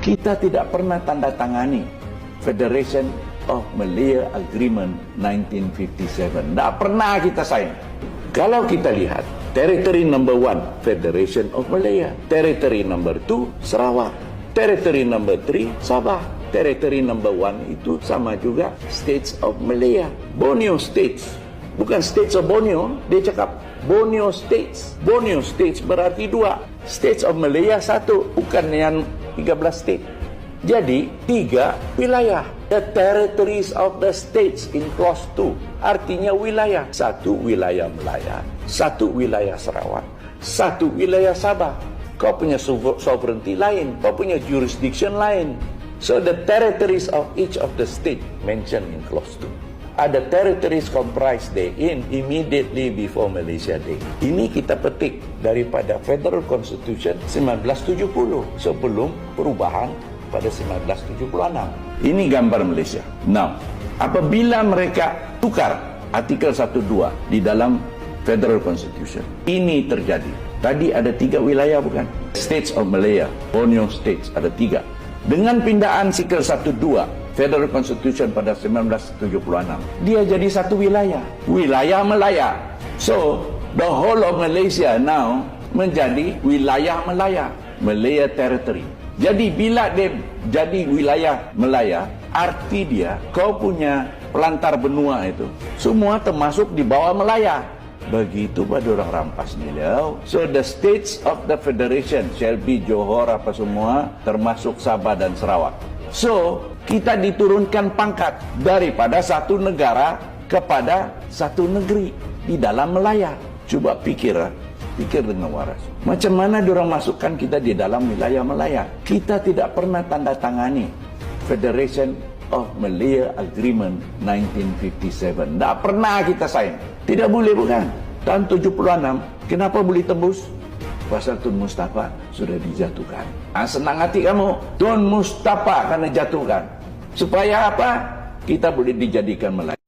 Kita tidak pernah tanda tangani Federation of Malaya Agreement 1957. Tidak pernah kita sign. Kalau kita lihat, Territory number one, Federation of Malaya. Territory number two, Sarawak. Territory number three, Sabah. Territory number one itu sama juga States of Malaya. Borneo States. Bukan States of Borneo, dia cakap Borneo States. Borneo States berarti dua. States of Malaya satu, bukan yang 13 state. Jadi, tiga wilayah. The territories of the states in clause 2. Artinya wilayah. Satu wilayah Melaya, satu wilayah Sarawak, satu wilayah Sabah. Kau punya sover- sovereignty lain, kau punya jurisdiction lain. So the territories of each of the state mentioned in clause 2 the territories comprised therein immediately before Malaysia Day. Ini kita petik daripada Federal Constitution 1970 sebelum perubahan pada 1976. Ini gambar Malaysia. Now, apabila mereka tukar artikel 12 di dalam Federal Constitution, ini terjadi. Tadi ada tiga wilayah bukan? States of Malaya, Borneo States, ada tiga. Dengan pindaan artikel 12 Federal Constitution pada 1976, dia jadi satu wilayah. Wilayah Melaya. So, the whole of Malaysia now menjadi wilayah Melaya. Malaya Territory. Jadi bila dia jadi wilayah Melaya, arti dia kau punya pelantar benua itu semua termasuk di bawah Melaya. Begitu pada orang rampas ni Liao. So the states of the federation shall be Johor apa semua termasuk Sabah dan Sarawak. So kita diturunkan pangkat daripada satu negara kepada satu negeri di dalam Melaya. Coba pikir. Pikir dengan waras. Macam mana diorang masukkan kita di dalam wilayah Melaya? Kita tidak pernah tanda tangani Federation of Malaya Agreement 1957. Tak pernah kita sign. Tidak boleh bukan? Tahun 76, kenapa boleh tembus? Pasal Tun Mustafa sudah dijatuhkan. Ah, senang hati kamu. Tun Mustafa kena jatuhkan. Supaya apa? Kita boleh dijadikan Melaya.